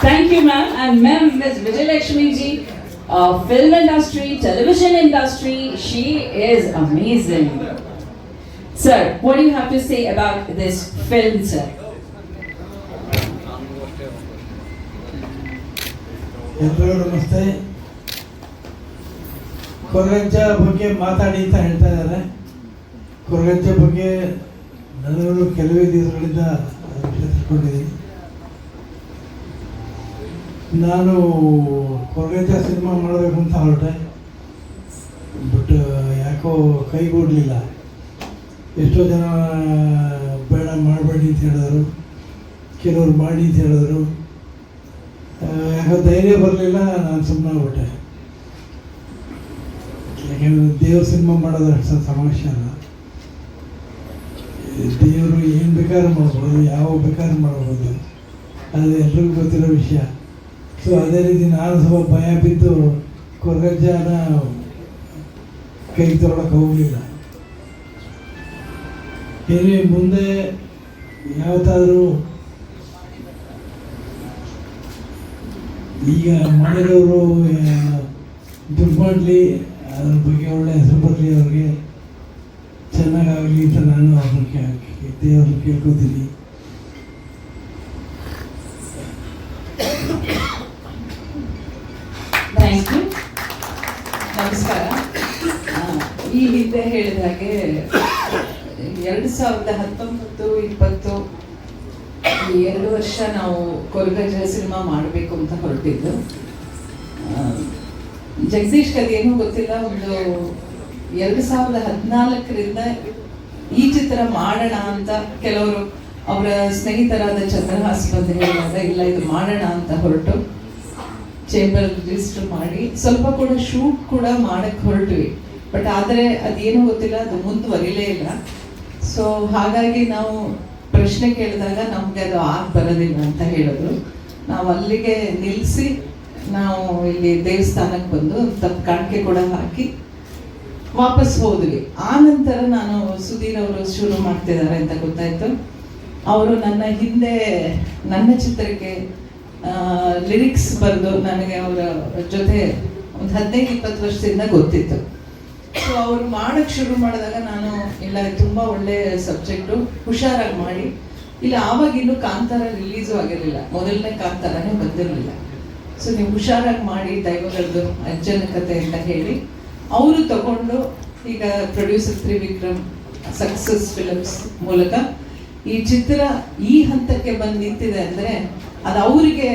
Thank you, ma'am. And ma'am, Ms. Vijayalakshmi ji, uh, film industry, television industry, she is amazing. Sir, what do you have to say about this film, sir? ಎಲ್ರಿಗೂ ನಮಸ್ತೆ ಕೊರಗಜ್ಜ ಬಗ್ಗೆ ಮಾತಾಡಿ ಅಂತ ಹೇಳ್ತಾ ಇದ್ದಾರೆ ಕೊರಗಜ್ಜ ಬಗ್ಗೆ ನನಗೂ ಕೆಲವೇ ದಿವಸಗಳಿಂದ ವಿಷಯ ತಿಳ್ಕೊಂಡಿದ್ದೀನಿ ನಾನು ಕೊರಗಜ್ಜ ಸಿನಿಮಾ ಮಾಡಬೇಕು ಅಂತ ಹೊರಟೆ. ಬಟ್, ಯಾಕೋ ಕೈಗೂಡಲಿಲ್ಲ ಎಷ್ಟೋ ಜನ, ಬೇಡ ಮಾಡಬೇಡಿ ಅಂತ ಹೇಳಿದರು. ಕೆಲವರು ಮಾಡಿ ಅಂತ ಹೇಳಿದ್ರು. ಯಾಕೋ ಧೈರ್ಯ ಬರಲಿಲ್ಲ, ನಾನು ಸುಮ್ಮನೆ ಹೊಟ್ಟೆ ಯಾಕೆಂದ್ರೆ ದೇವ್ರ ಸಿನಿಮಾ ಮಾಡೋದು ಅಷ್ಟು ಸಮಸ್ಯೆ ಅಲ್ಲ. ದೇವರು ಏನು ಬೇಕಾದ್ರೂ ಮಾಡ್ಬೋದು ಯಾವ ಬೇಕಾದ್ರೂ ಮಾಡ್ಬೋದು. ಅದು ಎಲ್ರಿಗೂ ಗೊತ್ತಿರೋ ವಿಷಯ. ಸೊ ಅದೇ ರೀತಿ ನಾನು ಸ್ವಲ್ಪ ಭಯ ಬಿದ್ದು ಕೊರಗಜ್ಜನ ಕೈ ತೊಗೊಳಕ್ಕೆ ಹೋಗಲಿಲ್ಲ. ಏನೇ ಮುಂದೆ ಯಾವತ್ತಾದರೂ ಈಗ ಮಾಡಿರೋರು ದುಡ್ಡು ಮಾಡಲಿ, ಅದ್ರ ಬಗ್ಗೆ ಒಳ್ಳೆ ಹೆಸರು ಬರಲಿ ಅವ್ರಿಗೆ. ಚೆನ್ನಾಗಾಗಲಿ ಅಂತ ನಾನು ಅವ್ರನ್ನ ದೇವ್ರನ್ನ ಕೇಳ್ಕೊತೀನಿ ಥ್ಯಾಂಕ್ ಯು ನಮಸ್ಕಾರ ಆ, ಈ ಹಿಂದೆ ಹೇಳಿದ ಹಾಗೆ, ಎರಡು ಸಾವಿರದ ಹತ್ತೊಂಬತ್ತು, ಇಪ್ಪತ್ತು ಎರಡು ವರ್ಷ ನಾವು ಕೊರಗಜ್ಜ ಸಿನಿಮಾ ಮಾಡಬೇಕು ಅಂತ ಹೊರಟಿದ್ದು. ಜಗದೀಶ್ ಅದೇನೂ ಗೊತ್ತಿಲ್ಲ, ಒಂದು ಎರಡು ಸಾವಿರದ ಹದಿನಾಲ್ಕರಿಂದ ಈ ಚಿತ್ರ ಮಾಡೋಣ ಅಂತ ಕೆಲವರು ಅವರ ಸ್ನೇಹಿತರಾದ ಚಂದ್ರಹಾಸ್ ಬಂದು ಹೇಳಿದಾಗ ಇಲ್ಲ, ಇದು ಮಾಡೋಣ ಅಂತ ಹೊರಟು. ಚೇಂಬರ್ ರಿಜಿಸ್ಟರ್ ಮಾಡಿ, ಸ್ವಲ್ಪ ಕೂಡ ಶೂಟ್ ಕೂಡ ಮಾಡಕ್ಕೆ ಹೊರಟ್ವಿ. ಬಟ್ ಆದರೆ ಅದೇನು ಗೊತ್ತಿಲ್ಲ, ಅದು ಮುಂದುವರಿಲೇ ಇಲ್ಲ. ಸೊ ಹಾಗಾಗಿ ನಾವು ಪ್ರಶ್ನೆ ಕೇಳಿದಾಗ ನಮಗೆ ಅದು ಆಗ್ ಬರೋದಿಲ್ಲ ಅಂತ ಹೇಳಿದ್ರು ನಾವು ಅಲ್ಲಿಗೆ ನಿಲ್ಲಿಸಿ ನಾವು ಇಲ್ಲಿ ದೇವಸ್ಥಾನಕ್ಕೆ ಬಂದು ತಪ್ಪು ಕಾಣಿಕೆ ಕೂಡ ಹಾಕಿ ವಾಪಸ್ ಹೋದ್ವಿ. ಆ ನಂತರ ನಾನು ಸುಧೀರ್ ಅವರು ಶುರು ಮಾಡ್ತಿದ್ದಾರೆ ಅಂತ ಗೊತ್ತಾಯ್ತು. ಅವರು ನನ್ನ ಹಿಂದೆ, ನನ್ನ ಚಿತ್ರಕ್ಕೆ ಲಿರಿಕ್ಸ್ ಬರೆದು ನನಗೆ ಅವರ ಜೊತೆ ಒಂದು ಹದಿನೈದು, ಇಪ್ಪತ್ತು ವರ್ಷದಿಂದ ಗೊತ್ತಿತ್ತು. ಸೊ ಅವ್ರು ಮಾಡೋಕ್ಕೆ ಶುರು ಮಾಡಿದಾಗ ನಾನು, ಇಲ್ಲ ತುಂಬ ಒಳ್ಳೆ ಸಬ್ಜೆಕ್ಟು ಹುಷಾರಾಗಿ ಮಾಡಿ. ಇಲ್ಲ, ಆವಾಗ ಇನ್ನೂ ಕಾಂತಾರ ರಿಲೀಸು ಆಗಿರಲಿಲ್ಲ. ಮೊದಲನೇ ಕಾಂತಾರನೇ ಬಂದಿರಲಿಲ್ಲ. ಸೊ ನೀವು ಹುಷಾರಾಗಿ ಮಾಡಿ ದೈವಗಳದ್ದು ಅಜ್ಜನ ಕತೆ ಅಂತ ಹೇಳಿ, ಅವರು ತಗೊಂಡು ಈಗ ಪ್ರೊಡ್ಯೂಸರ್ ತ್ರಿವಿಕ್ರಮ್ ಸಕ್ಸಸ್ ಫಿಲಮ್ಸ್ ಮೂಲಕ ಈ ಚಿತ್ರ ಈ ಹಂತಕ್ಕೆ ಬಂದು ನಿಂತಿದೆ ಅಂದ್ರೆ ಅದು ಅವರಿಗೆ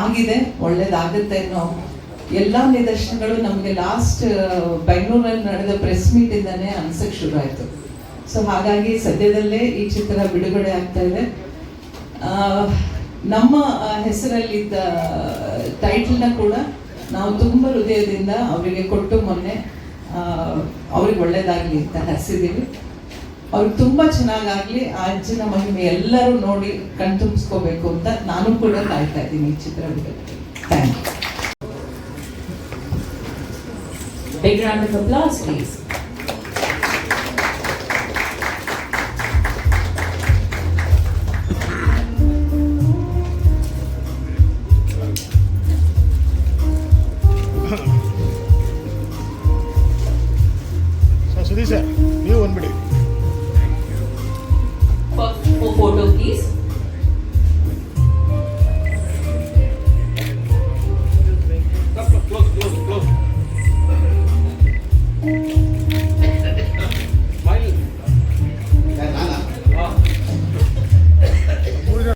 ಆಗಿದೆ, ಒಳ್ಳೇದಾಗುತ್ತೆ ಅನ್ನೋ ಎಲ್ಲ ನಿದರ್ಶನಗಳು ನಮಗೆ ಲಾಸ್ಟ್ ಬೆಂಗಳೂರಲ್ಲಿ ನಡೆದ ಪ್ರೆಸ್ ಮೀಟ್ ಇಂದಾನೆ ಅನ್ಸಕ್ ಶುರು ಆಯ್ತು. ಸೊ ಹಾಗಾಗಿ ಸದ್ಯದಲ್ಲೇ ಈ ಚಿತ್ರ ಬಿಡುಗಡೆ ಆಗ್ತಾ ಇದೆ. ನಮ್ಮ ಹೆಸರಲ್ಲಿದ್ದ ಟೈಟಲ್ನ ಕೂಡ ನಾವು ತುಂಬ ಹೃದಯದಿಂದ ಅವರಿಗೆ ಕೊಟ್ಟು ಮೊನ್ನೆ ಅವ್ರಿಗೆ ಒಳ್ಳೇದಾಗ್ಲಿ ಅಂತ ಹರಿಸಿದ್ದೀವಿ. ಅವ್ರಿಗೆ ತುಂಬ ಚೆನ್ನಾಗಾಗಲಿ ಆ ಅಜ್ಜನ ಮಹಿಮೆ ಎಲ್ಲರೂ ನೋಡಿ ಕಣ್ತುಂಬಿಸ್ಕೋಬೇಕು ಅಂತ ನಾನು ಕೂಡ ಕಾಯ್ತಾ ಇದ್ದೀನಿ ಈ ಚಿತ್ರ ಬಿಡೋಕ್ಕೆ ಥ್ಯಾಂಕ್ ಯು ಸರ್ ನೀವು ಬಂದ್ಬಿಡಿ. photo please.